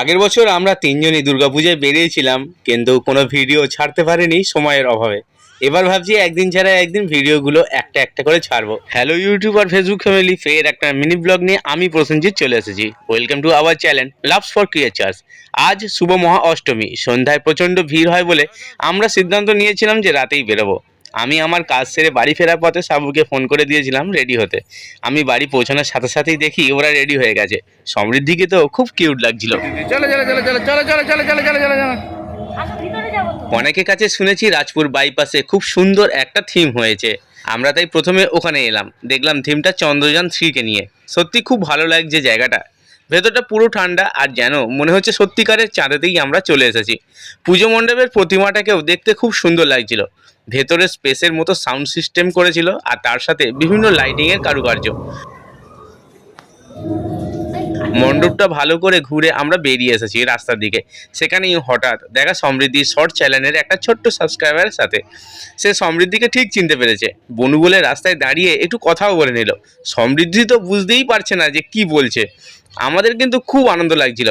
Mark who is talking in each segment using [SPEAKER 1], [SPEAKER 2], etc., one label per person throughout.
[SPEAKER 1] আগের বছর আমরা তিনজনই দুর্গাপূজায় বেরিয়েছিলাম, কিন্তু কোনো ভিডিও ছাড়তে পারিনি সময়ের অভাবে। এবার ভাবছি একদিন ছাড়া একদিন ভিডিওগুলো একটা একটা করে ছাড়বো। হ্যালো ইউটিউব আর ফেসবুক ফ্যামিলি, ফের একটা মিনি ব্লগ নিয়ে আমি প্রসেনজিৎ চলে এসেছি। Welcome to our channel, loves for creatures. আজ শুভ মহা অষ্টমী, সন্ধ্যায় প্রচণ্ড ভিড় হয় বলে আমরা সিদ্ধান্ত নিয়েছিলাম যে রাতেই বেরোবো। আমি আমার কাজ সেরে বাড়ি ফেরার পথে সাবুকে ফোন করে দিয়েছিলাম রেডি হতে। আমি বাড়ি পৌঁছানোর সাথে সাথেই দেখি ওরা রেডি হয়ে গেছে। সমৃদ্ধিকে তো খুব কিউট লাগছিল।
[SPEAKER 2] চলো চলো চলো চলো চলো চলো চলো চলো চলো চলো। চলো
[SPEAKER 3] আসো ভিতরে যাব তো।
[SPEAKER 1] অনেকের কাছে শুনেছি রাজপুর বাইপাসে খুব সুন্দর একটা থিম হয়েছে। আমরা তাই প্রথমে ওখানে এলাম। দেখলাম থিমটা চন্দ্রযান থ্রিকে নিয়ে। সত্যি খুব ভালো লাগছে জায়গাটা। ভেতরটা পুরো ঠান্ডা, আর যেন মনে হচ্ছে সত্যিকারের চাঁদেতেই আমরা চলে এসেছি। পুজো মণ্ডপের প্রতিমাটাকেও দেখতে খুব সুন্দর লাগছিল। ভেতরে স্পেসের মতো সাউন্ড সিস্টেম করেছিল, আর তার সাথে বিভিন্ন লাইটিংয়ের কারুকার্য। মণ্ডপটা ভালো করে ঘুরে আমরা বেরিয়ে এসেছি রাস্তার দিকে। সেখানেই হঠাৎ দেখা সমৃদ্ধি শর্ট চ্যানেলের একটা ছোট্ট সাবস্ক্রাইবারের সাথে। সে সমৃদ্ধিকে ঠিক চিনতে পেরেছে। বনু বলে রাস্তায় দাঁড়িয়ে একটু কথাও বলে নিল। সমৃদ্ধি তো বুঝতেই পারছে না যে কি বলছে। আমাদের কিন্তু খুব আনন্দ লাগছিল।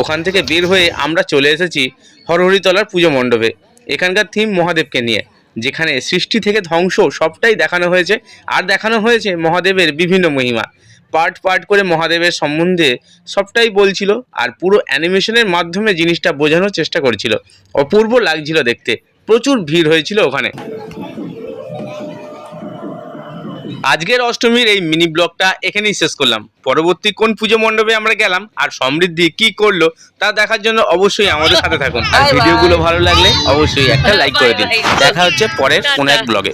[SPEAKER 1] ওখান থেকে বের হয়ে আমরা চলে এসেছি হরহরিতলার পুজো মণ্ডপে। এখানকার থিম মহাদেবকে নিয়ে। যেখানে সৃষ্টি থেকে ধ্বংস সবটাই দেখানো হয়েছে আর দেখানো হয়েছে মহাদেবের বিভিন্ন মহিমা। পার্ট পার্ট করে মহাদেবের সম্বন্ধে সবটাই বলছিল আর পুরো অ্যানিমেশনের মাধ্যমে জিনিসটা বোঝানোর চেষ্টা করছিল। অপূর্ব লাগছিল দেখতে। প্রচুর ভিড় হয়েছিল ওখানে। আজকের অষ্টমীর এই মিনি ব্লগটা এখানেই শেষ করলাম। পরবর্তী কোন পুজো মণ্ডপে আমরা গেলাম আর সমৃদ্ধি কি করল তা দেখার জন্য অবশ্যই আমাদের সাথে থাকুন। আর ভিডিওগুলো ভালো লাগলে অবশ্যই একটা লাইক করে দিন। দেখা হচ্ছে পরের কোন এক ব্লগে